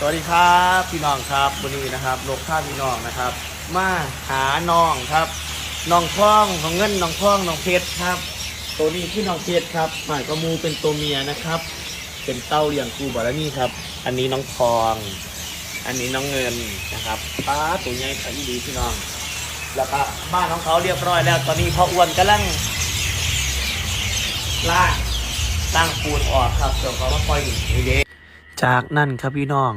สวัสดีครับพี่น้องครับวันนี้นะครับโลกท่าพี่น้องนะครับ มาหาน้องครับน้องท่องของเงินน้องท่องน้องเพชรครับ ตัวนี้คือน้องเพชรครับหมายกระมูเป็นตัวเมียนะครับ เป็นเต้าเลี้ยงครูบอลนี่ครับ อันนี้น้องทอง อันนี้น้องเงินนะครับป้าตัวใหญ่ขันดีพี่น้อง แล้วก็บ้านของเขาเรียบร้อยแล้ว ตอนนี้พ่ออ้วนกำลังล่างล่างปูนออกครับเดี๋ยวเขามาปล่อยอีกทีเด จากนั้นครับพี่น้อง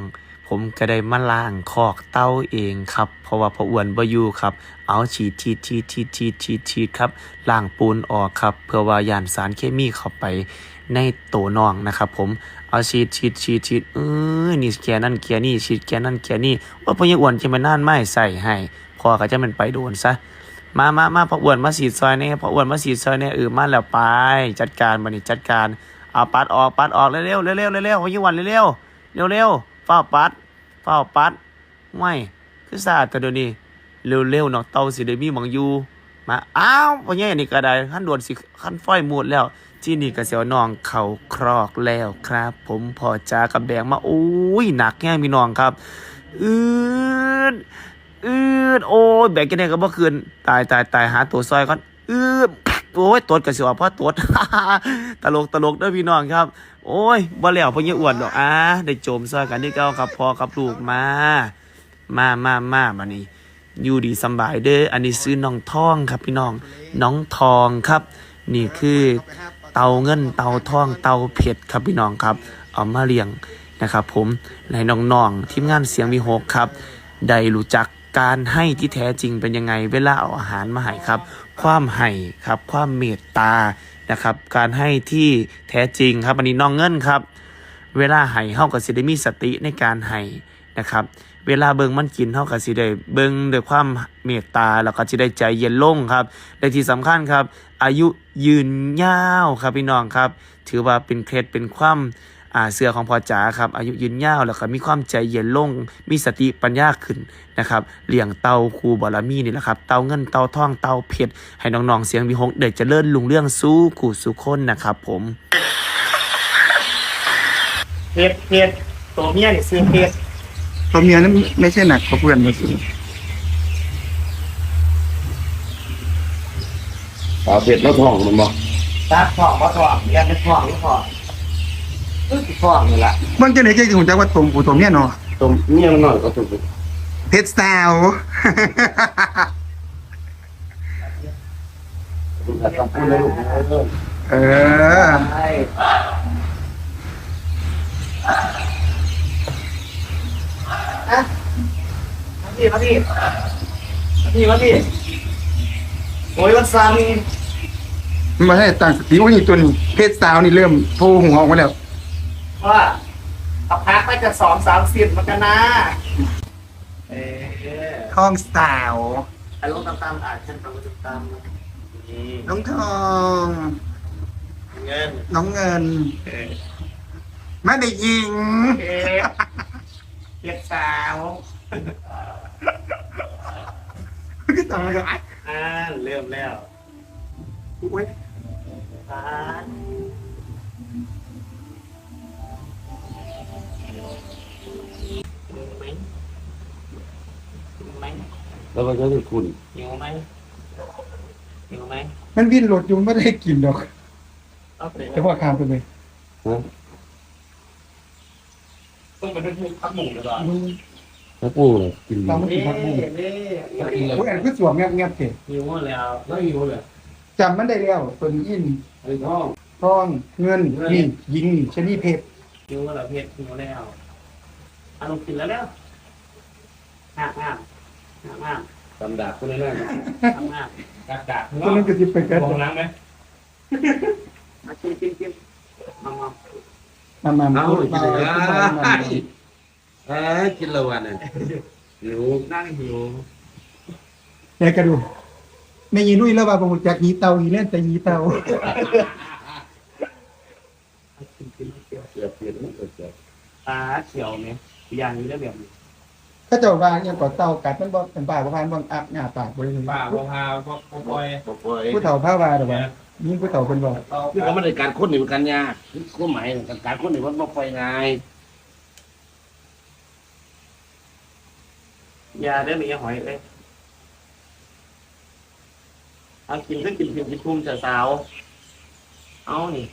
ผมก็ได้มาล้างคอกเต้าเองครับ เพราะว่าพออ้วนบ่อยู่ครับ เอาฉีดฉีดฉีดฉีดฉีดฉีดฉีดครับล้างปูนออกครับ เพื่อว่ายานสารเคมีเข้าไปในโตน้องนะครับ ผมเอาฉีดฉีดฉีดฉีดเออนี่แกนั่นแกนี่ฉีดแกนั่นแกนี่ว่าพอยังอ้วนจะมาน่านไม่ใส่ให้พอก็จะมันไปโดนซะมามามาพออ้วนมาสีดซอยเนี่ยพออ้วนมาสีดซอยเนี่ยเออมาแล้วไป จัดการบันนี้จัดการ เอาปัดออกปัดออกเร็วเร็วเร็วเร็วเร็วยี่วันเร็วเร็วเร็วเร็วเฝ้าปัดเฝ้าปัดไม่คือสาดแต่เดี๋ยวนี้เร็วเร็วเนาะเตาสิได้มีมองยูมาอ้าวพอยี่นี่ก็ได้ขั้นด่วนสิขั้นฝ้อยหมดแล้วที่นี่ก็เสียวน้องเข่าครอกแล้วครับ ผมพอจากับแบงมาโอ้ยหนักแง่มีน้องครับอืดอืดโอ้ยแบกกันได้ก็บ่คืนตายตายตายหาตัวซอยก่อนอืด โอ้ยตดกระสิว่าพ่อตด ตลกตลกด้อพี่น้องครับ โอ้ยบ่แล้วพ่อเยี่ยอ้วนดอกอะได้โจมซอยกันที่เก้าครับพ่อกับลูกมา มามามาบัดนี้อยู่ดีสบายเด้ออันนี้ซื้อน้องทองครับพี่น้อง น้องทองครับ นี่คือเตาเงินเตาทองเตาเพชรครับพี่น้องครับ เอามาเลี้ยงนะครับ ผมในน้องๆทีมงานเสียงมีหกครับ ได้รู้จัก การให้ที่แท้จริงเป็นยังไง เวลาเอาอาหารมาให้ครับ ความให้ครับ ความเมตตานะครับ การให้ที่แท้จริงครับอันนี้น้องเงินครับ เวลาให้เฮาก็สิได้มีสติในการให้นะครับ เวลาเบิงมันกินเฮาก็สิได้เบิงด้วยความเมตตาแล้วก็สิได้ใจเย็นลงครับและที่สำคัญครับ อายุยืนยาวครับพี่น้องครับ ถือว่าเป็นเคล็ดเป็นความ อ่าเสือของพ่อจ๋าครับอายุยืนยาวแล้วก็มีความใจเย็นลง มีสติปัญญาขึ้นนะครับเลี้ยงเตาครูบารมีนี่แหละครับเตาเงินเตาทองเตาเพชรให้น้องๆเสียงวิหกเด็กจะเลื่อนลุงเรื่องสู้ขู่สู้คนนะครับ ผมเพชรเพชรตัวเมียนี่ซื้อเพชรตัวเมียนั้นไม่ใช่หนักกว่าเพื่อนเลยสิปลาเผ็ดแล้วท้องมันบอกตาทองบ่ทองเรียนเป็นทองหรือทอง คือสิทองนี่ล่ะมันจะไหนใจถึงจักว่าตรงกูตัวเมียเนาะตัวเมียมันน้อยก็ถูกเพชรสาวแต่ต้องพูดเลยลูกเออเออ ใช่อะมาพี่มาพี่มาพี่มาพี่โอ้ยวันซามีมันมาให้ต่างสติว่านี่ตัวนี้เพชรสาวนี่เริ่มโผล่หัวออกมาแล้ว ว่าเอาพักไปจะสองสามสิบมันกันนะเออท้องสาวอารมณ์ตามๆอ่านฉันตามตามๆนี่น้องทอง เงินน้องเงิน เออไม่ได้ยิงเอ๊ะเรียกสาวก็ต่อมาก็อะอ่าเริ่มแล้ว อุ้ยอ่า ไหมแล้วมันก็จะคุณหิวไหมหิวไหมมันวิ่นรถอยู่ไม่ได้กินดอกเอาไปแต่ว่าข้ามไปเลยนะต้องไปด้วยพักหมูหรือเปล่ามึงถ้าปูเลยกินตามไม่นี่กินผักบุ้งนี่อุ้ยอันก็สวมแงบแงบเก๋หิวแล้วไม่หิวเลยจำมันได้แล้วตัวนี้อินไอ้ท้องทองเงินนี่ยิงนี่ชนีเพชรหิวแล้วเพชรหิวแล้วอารมณ์กินแล้วแล้วห้ามห้ามห้ามห้ามตำดาบคนนั้นนะห้ามห้ามกัดดาบตัวนั้นก็จะไปกันมองล้างไหมมากินกินกินมามามามาเอาพูดกิมานเลยพูดมามาเอ้ยกินละวันน่ะหิวนั่งหิวแกกระดูไม่ยีนุ่ยแล้วว่าผมจากยีเตายีเล่นแต่ยีเตากินกินเขียวเสียเปลี่ยนไม่เกิดเสียตาเขียวเนี่ยอย่างนี้ได้แบบนี้ ก็จะวางอย่างก่อเตากัดมันบ่เป็นป่าประพานบ่อับหน้าปากบ่ได้ป่าพพาพพปล่อยปล่อยผู้เฒ่าผ้าวาดอกว่ายิ่งผู้เฒ่าเพิ่นบอกนี่ก็ไม่ได้การค้นหนีกันยากคือข้อหมายการค้นหนีมันบ่ปล่อยง่ายยาเด้อมีหอยเลยเอากินก็กินกินกินทุ่มเสาวๆเอานี่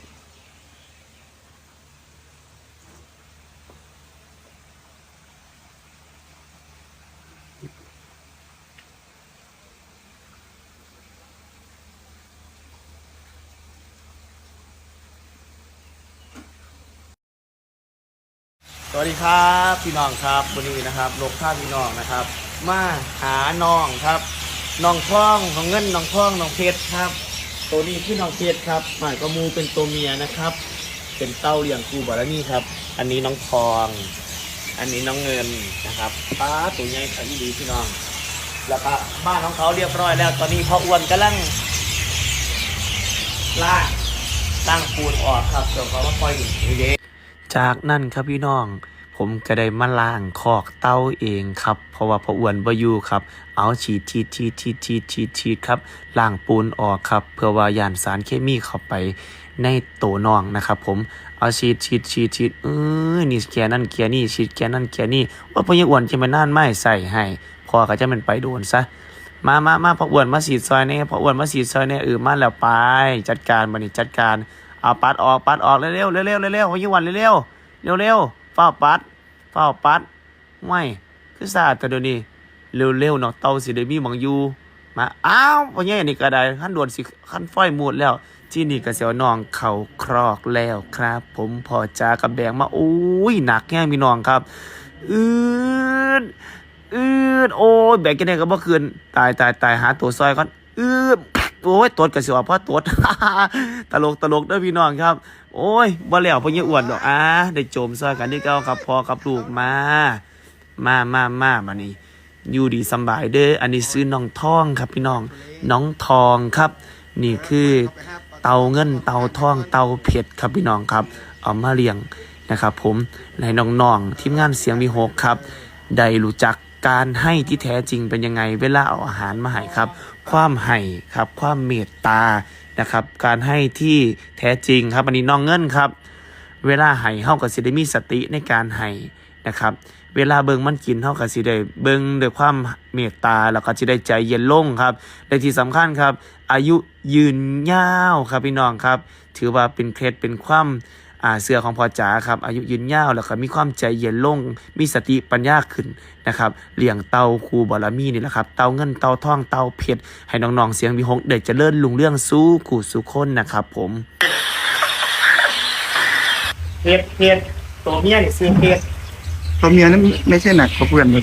สวัสดีครับพี่น้องครับวันนี้นะครับลกท่าพี่น้องนะครับ มาหาน้องครับน้องคล้องของเงินน้องคล้องน้องเพชรครับ ตัวนี้คือน้องเพชรครับหมายกระมูเป็นตัวเมียนะครับ เป็นเต้าเลี้ยงครูบารนี่ครับ อันนี้น้องทอง อันนี้น้องเงินนะครับป้าตัวใหญ่ขันดีพี่น้อง แล้วก็บ้านของเขาเรียบร้อยแล้ว ตอนนี้พ่ออ้วนกำลังล่างตั้งปูนออกครับเดี๋ยวเขามาปล่อยอีกทีเดียว จากนั้นครับพี่น้อง ผมก็ได้มาล้างคอกเต้าเองครับ เพราะว่าพออ้วนบ่อยู่ครับ เอาฉีดฉีดฉีดฉีดฉีดฉีดฉีดครับล้างปูนออกครับ เพื่อว่ายานสารเคมีเข้าไปในโตน้องนะครับ ผมเอาฉีดฉีดฉีดฉีดเออนี่แกนั่นแกนี่ฉีดแกนั่นแกนี่ว่าพอยังอ้วนจะมาน่านไม่ใส่ให้พอก็จะมันไปโดนซะมามามาพออ้วนมาสีดซอยเนี่ยพออ้วนมาสีดซอยเนี่ยเออมาแล้วไป จัดการบันนี้จัดการ เอาปัดออกปัดออกเร็วเร็วเร็วเร็วเร็วยี่วันเร็วเร็วเร็วเร็วเฝ้าปัดเฝ้าปัดไม่คือสาดแต่เดี๋ยวนี้เร็วเร็วเนาะเตาสิได้มีหมองอยู่มาอ้าวพอยี่นี่ก็ได้ขั้นด่วนสิขั้นฝ้อยหมดแล้วที่นี่ก็เสียวน้องเข่าครอกแล้วครับ ผมพอจากับแบงมาโอ้ยหนักแง่พี่น้องครับอืดอืดโอ้ยแบกกันเนี่ยก็บ่คืนตายตายตายหาตัวซอยก่อนอืด โอ้ยตดกระสิว่าพ่อตดตลกตลกเด้อพี่น้องครับ โอ้ยบ่แล้วพ่อเยี่ยอ้วนดอกอ่าได้โจมซอยกันที่เก้าครับพอกับลูกมา มามามามานี่อยู่ดีสบายเด้ออันนี้ซื้อน้องทองครับพี่น้อง น้องทองครับ นี่คือเตาเงินเตาทองเตาเผ็ดครับพี่น้องครับ เอามาเลี้ยงนะครับ ผมในน้องๆทีมงานเสียงมีหกครับ ได้รู้จัก การให้ที่แท้จริงเป็นยังไง เวลาเอาอาหารมาให้ครับ ความให้ครับ ความเมตตานะครับ การให้ที่แท้จริงครับอันนี้น้องเงินครับ เวลาให้เฮาก็สิได้มีสติในการให้นะครับเวลาเบิ่งมันกินเฮาก็สิได้เบิ่งด้วยความเมตตาแล้วก็สิได้ใจเย็นลงครับและที่สำคัญครับ อายุยืนยาวครับพี่น้องครับ ถือว่าเป็นเคล็ดเป็นความ อ่าเสือของพ่อจ๋าครับ อายุยืนยาวแล้วก็มีความใจเย็นลง มีสติปัญญาขึ้นนะครับเลี้ยงเตาครูบารมีนี่แหละครับ เตาเงินเตาทองเตาเพชรให้น้องๆเสียงวิหกเด็กจะเลื่อนลุงเรื่องสู้ขู่สู้คนนะครับ ผมเฮ็ดเฮ็ดตัวเมียนี่ซื้อเฮ็ดตัวเมียนั้นไม่ใช่หนักกว่าเพื่อนเลย